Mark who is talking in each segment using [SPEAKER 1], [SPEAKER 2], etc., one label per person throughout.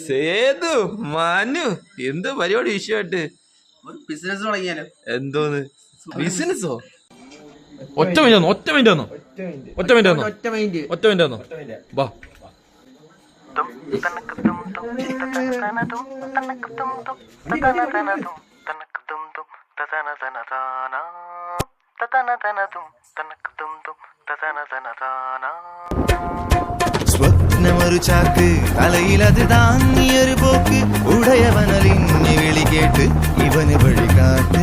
[SPEAKER 1] സേതു മാനു എന്ത് പരിപാടി വിഷയമായിട്ട്
[SPEAKER 2] ഒരു ബിസിനസ് തുടങ്ങിയാലോ
[SPEAKER 1] എന്തോന്ന് ബിസിനസ്സോ ഒറ്റ മിനിറ്റ് വന്നു ഒറ്റ മിനിറ്റ് വന്നു ഒറ്റ മിനിറ്റ് വന്നു
[SPEAKER 2] ഒറ്റ മൈൻഡ്
[SPEAKER 1] ഒറ്റ മിനിറ്റ് വന്നു വാ
[SPEAKER 3] സ്വപ്നമൊരു ചാക്ക് തലയിലത് താങ്ങിയൊരു പോക്ക് ഉടയവനലിഞ്ഞു വിളി കേട്ട് ഇവന് വഴികാട്ട്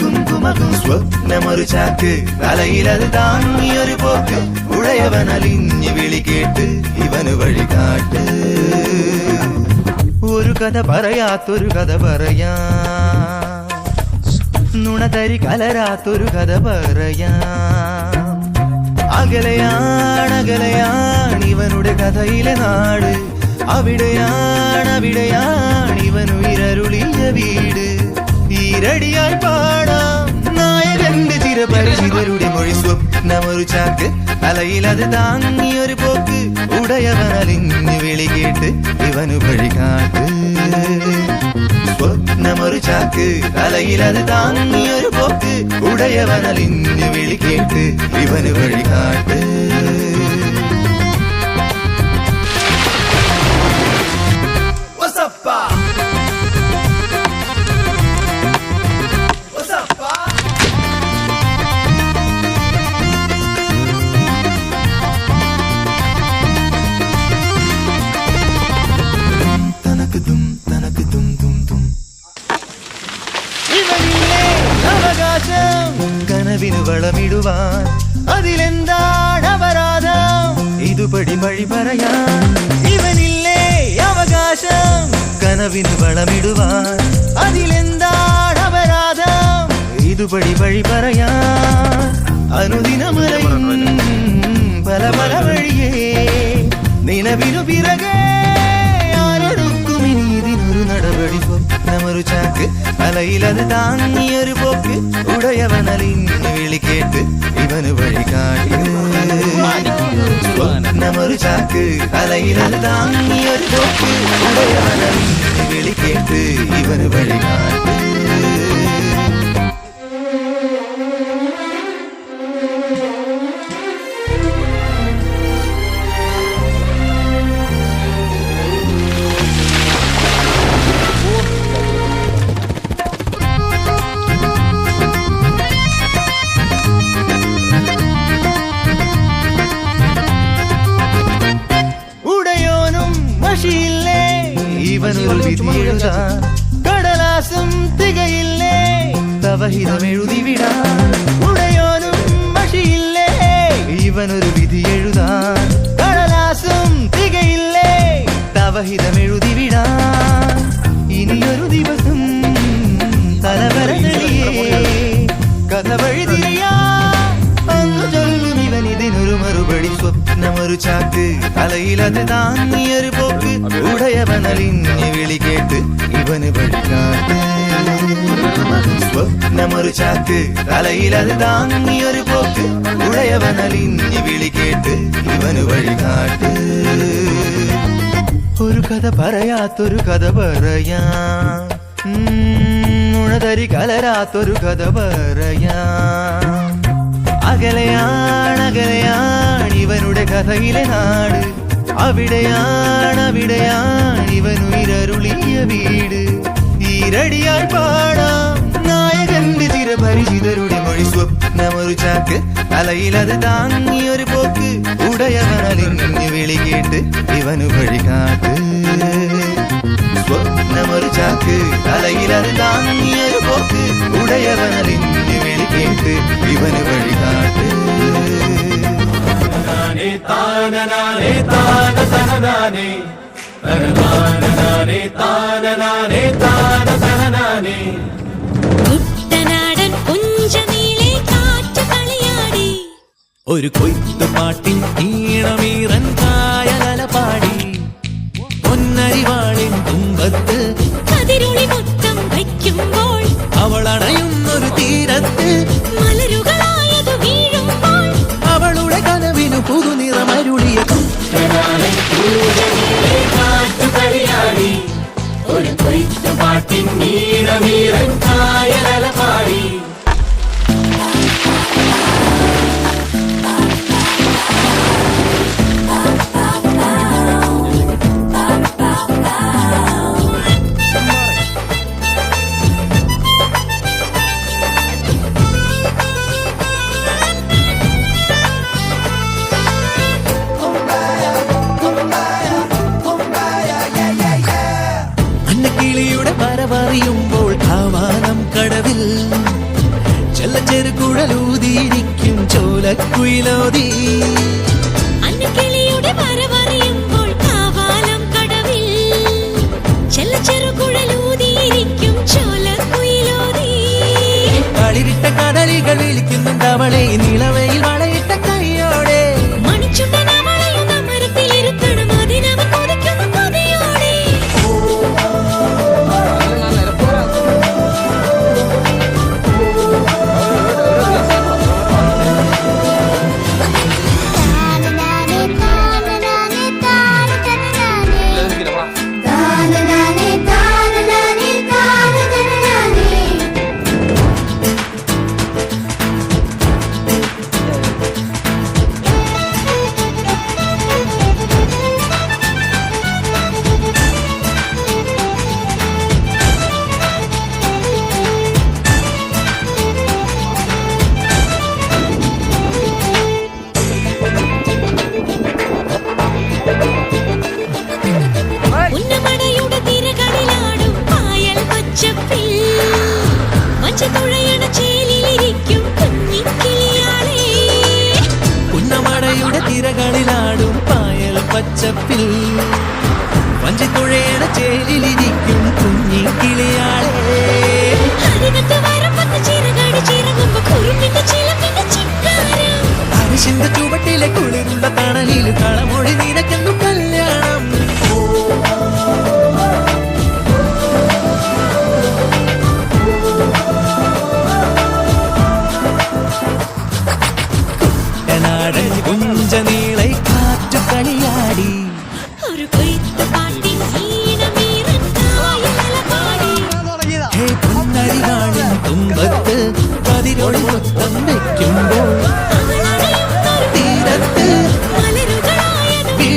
[SPEAKER 3] കുങ്കുമകും സ്വപ്നമൊരു ചാക്ക് തലയിലത് താങ്ങിയൊരു പോക്ക് ഉടയവനലിഞ്ഞു വിളി കേട്ട് ഇവന് വഴികാട്ട് ഒരു കഥ പറയാത്തൊരു കഥ പറയാ നുണതരി കലരാത്തൊരു കഥ പറയാ അകലെയാണ് അകലെയാണ് ഇവനുടെ കഥയിലെ നാട്. അവിടെയാണ് അവിടെയാണ് ഇവൻ ഉയരരുളിയ വീട്. ഈരടിയായി പാടാം നായകന്റെ ചിരപരിചിതരുടെ മൊഴി സ്വപ്നമൊരു ചാക്ക്. അലയിലത് താങ്ങിയൊരു പോക്ക് ഉടയവനലിഞ്ഞു വിളി കേട്ട് ഇവനു വഴികാട്ട് സ്വപ്നമൊരു ചാക്ക് തലയിലത് താങ്ങിയൊരു പോക്ക് ഉടയവനലിഞ്ഞു വിളി കേട്ട് ഇവന് വഴികാട്ട് ஆகாசம் கனவினு வளமிடுவான். அதில் எந்த அபராதம் இதுபடி வழிபறையா இவன் இல்லே அவகாசம். கனவினு வளமிடுவான். அதில் எந்த அபராதம் இதுபடி வழிபறையா அனுதின பல பல வழியே. நினைவினு பிறகே ഇതിനൊരു നടപടി സ്വപ്നമൊരു ചാക്ക് അലയിലത് താങ്ങിയൊരു പോക്ക് ഉടയവനലിഞ്ഞു വിളി കേട്ട് ഇവന് വഴി കാട്ടി സ്വപ്നമൊരു ചാക്ക് അലയിലത് താങ്ങിയൊരു പോക്ക് ഉടയവനലിഞ്ഞു വിളി കേട്ട് ഇവന് വഴി കാട്ടി തവഹിതമെഴുതി വിടാൻ ഉടയോനും മഷിയില്ലേ ഇവനൊരു വിധി എഴുതാൻ കടലാസും തികയില്ലേ? തവഹിതമെഴുതി വിടാൻ ഇനിയൊരു ദിവസം തലവര തെളിയേ. കഥ വഴി ஒரு சாக்கு. தலையில் அது தான் ஒரு போக்கு. உடையவனலின் விழி கேட்டு இவனு வழிகாட்டு. ஒரு சாக்கு. தலையில் அது தான் ஒரு போக்கு. உடையவனலின் விழி கேட்டு இவனு வழிகாட்டு. ஒரு கதை பறையாத்தொரு கதை பறையா உணதறி கலராத்தொரு கதை பறையா അകലെയാണ് അകലെയാണ് ഇവനുടെ കഥയിലെ നാട് അവിടെയാണ് അവിടെയാണ് ഇവൻ ഉയരരുളിയ വീട് ഈരടിയായി പാടാം നായകന്റെ ചിരപരിചിതരുടെ മൊഴി സ്വപ്നമൊരു ചാക്ക് അലയിലത് താങ്ങിയൊരു പോക്ക് ഉടയവനലിഞ്ഞു വിളി കേട്ട് ഇവനു വഴികാട്ട് സ്വപ്നമൊരു ചാക്ക് തലയിലത് താങ്ങിയൊരു പോക്ക് ഉടയവനലിഞ്ഞു വിളി കേട്ട് ഇവന് വഴികാട്ട്.
[SPEAKER 4] കുട്ടനാടൻ പുഞ്ചനീളെ കാറ്റ് കളിയാടി.
[SPEAKER 3] ഒരു കൊയ്ത്തുപാട്ടിൻ ഈണമീറൻ കായലല പാടി. പൊന്നരിവാളിൻ തുമ്പത്ത്
[SPEAKER 4] കതിരുളി മൊത്തം വയ്ക്കുമ്പോൾ
[SPEAKER 3] അവളണയുന്നൊരു തീരത്ത് നനവറിയുമ്പോൾ ആവാനം
[SPEAKER 4] കടവിൽ
[SPEAKER 5] ചെല്ലച്ചെരുക്കുഴലൂതിയിരിക്കും ചോലക്കുയിലോതി.
[SPEAKER 4] അന്നക്കിളിയുടെ കടവിൽ ചോലക്കുയിലോതി.
[SPEAKER 5] കളിരിട്ട കടലികൾ വിളിക്കുന്നുണ്ടവളെ അവളെ le
[SPEAKER 4] coule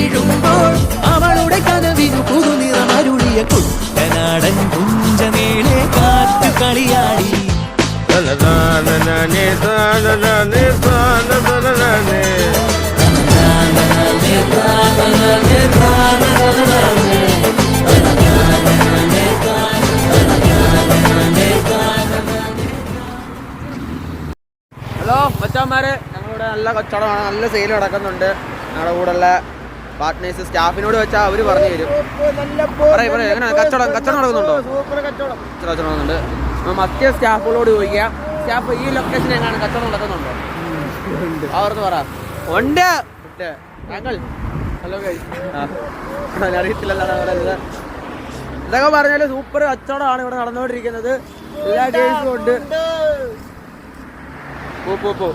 [SPEAKER 5] വീഴുമ്പോൾ അവളുടെ കനവിനു പുതുനിറമരുളിയ കുട്ടനാടൻ കുഞ്ചനേളെ കാത്തു കളിയാടി.
[SPEAKER 2] ഹലോ മച്ചാന്മാരെ ഞങ്ങളിവിടെ നല്ല കച്ചവടമാണ്. നല്ല സെയിൽ നടക്കുന്നുണ്ട്. ഞങ്ങളുടെ കൂടെ ഉള്ള പാർട്ട്നേഴ്സ് സ്റ്റാഫിനോട് വെച്ചാൽ അവർ പറഞ്ഞു തരും. പറയ് പറയ് എങ്ങനെ? കച്ചവടം കച്ചവടം നടക്കുന്നുണ്ടോ? കച്ചവടം നടക്കുന്നുണ്ട്. അപ്പം മറ്റേ സ്റ്റാഫുകളോട് ചോദിക്കുക സ്റ്റാഫ് ഈ ലൊക്കേഷൻ എങ്ങനെയാണ് കച്ചവടം നടക്കുന്നുണ്ടോ? അവർക്ക് പറ ഉണ്ട്. താങ്കൾ? ഹലോ ഇതൊക്കെ പറഞ്ഞാൽ സൂപ്പർ കച്ചവടമാണ് ഇവിടെ നടന്നുകൊണ്ടിരിക്കുന്നത്. എല്ലാ കേസും ഉണ്ട്. പോ പോ
[SPEAKER 5] പോ.